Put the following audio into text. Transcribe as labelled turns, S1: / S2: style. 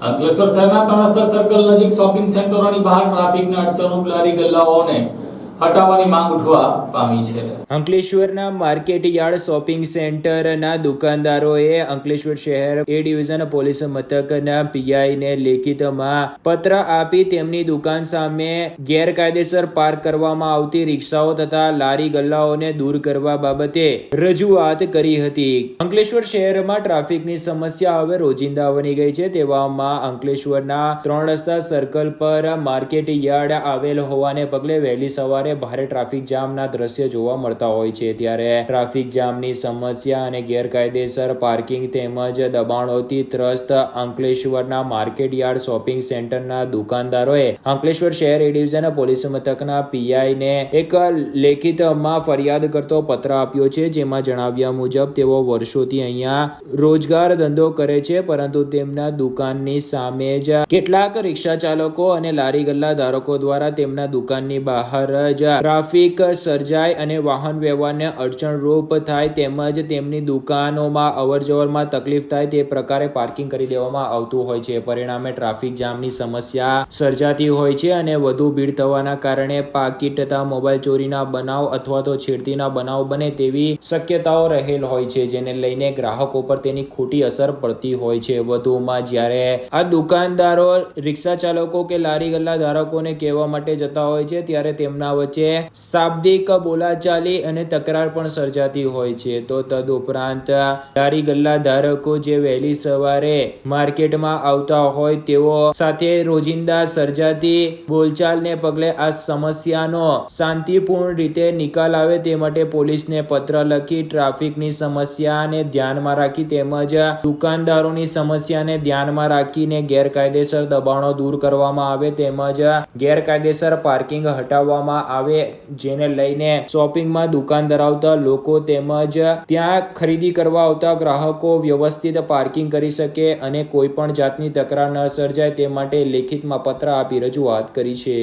S1: અંકલેશ્વર શહેરના ત્રણસ્તર સર્કલ નજીક શોપિંગ સેન્ટરોની બહાર ટ્રાફિકના અડચણો લારી ગલ્લાઓને હટાવવાની માંગ ઉઠવા પામી છે.
S2: અંકલેશ્વરના માર્કેટ યાર્ડ શોપિંગ સેન્ટરના દુકાનદારોએ અંકલેશ્વર શહેર એ ડિવિઝન પોલીસ મથકના પીઆઈને લેખિતમાં પત્ર આપી તેમની દુકાન સામે ગેરકાયદેસર પાર્ક કરવામાં આવતી રિક્ષાઓ તથા લારી ગલ્લાઓને દૂર કરવા બાબતે રજૂઆત કરી હતી. અંકલેશ્વર શહેરમાં ટ્રાફિકની સમસ્યા હવે રોજિંદા બની ગઈ છે તેવામાં અંકલેશ્વરના ત્રણ રસ્તા સર્કલ પર માર્કેટ યાર્ડ આવેલ હોવાને પગલે વહેલી સવારે ભારે ટ્રાફિક જામના દ્રશ્ય જોવા મળતા હોય છે. ત્યારે ટ્રાફિક જામની સમસ્યા અને ગેરકાયદેસર પાર્કિંગ તેમજ દબાણોથી ત્રસ્ત અંકલેશ્વરના માર્કેટ યાર્ડ શોપિંગ સેન્ટરના દુકાનદારોએ અંકલેશ્વર શહેર એ ડિવિઝન પોલીસ મથકના પીઆઈને એક લેખિતમાં ફરિયાદ કરતો પત્ર આપ્યો છે. જેમાં જણાવ્યા મુજબ, તેઓ વર્ષોથી અહીંયા રોજગાર ધંધો કરે છે, પરંતુ તેમના દુકાનની સામે જ કેટલાક રિક્ષા ચાલકો અને લારી ગલ્લા ધારકો દ્વારા તેમના દુકાનની બહાર જ ટ્રાફિક સર્જાય અને વાહન વ્યવહારને અડચણરૂપ થાય તેમજ તેમની દુકાનોમાં અવરજવરમાં તકલીફ થાય તે પ્રકારે પાર્કિંગ કરી દેવામાં આવતું હોય છે. પરિણામે ટ્રાફિક જામની સમસ્યા સર્જાતી હોય છે અને વધુ ભીડ થવાના કારણે પાકીટ તથા મોબાઈલ ચોરીના બનાવ અથવા તો છેડતીના બનાવ બને તેવી શક્યતાઓ રહેલ હોય છે, જેને લઈને ગ્રાહકો પર તેની ખોટી અસર પડતી હોય છે. વધુમાં જ્યારે આ દુકાનદારો રિક્ષા ચાલકો કે લારી ગલ્લા ધારકોને કહેવા માટે જતા હોય છે, ત્યારે તેમના વચ્ચે શાબ્દિક બોલાચાલી અને તકરાર પણ સર્જાતી હોય છે. તો તદુપરાંત લારી ગલ્લા ધારકો જે વહેલી સવારે માર્કેટમાં આવતા હોય તેઓ સાથે રોજિંદા સર્જાતી બોલચાલને પગલે આ સમસ્યાનો શાંતિપૂર્ણ રીતે નિકાલ આવે તે માટે પોલીસને પત્ર લખી ટ્રાફિકની સમસ્યાને ધ્યાનમાં રાખી તેમજ દુકાનદારોની સમસ્યાને ધ્યાનમાં રાખીને ગેરકાયદેસર દબાણો દૂર કરવામાં આવે તેમજ ગેરકાયદેસર પાર્કિંગ હટાવવામાં આવે, જેને લઈને શોપિંગમાં દુકાન ધરાવતા લોકો તેમજ ત્યાં ખરીદી કરવા આવતા ગ્રાહકો વ્યવસ્થિત પાર્કિંગ કરી શકે અને કોઈ પણ જાતની તકરાર ન સર્જાય તે માટે લેખિતમાં પત્ર આપી રજૂઆત કરી છે.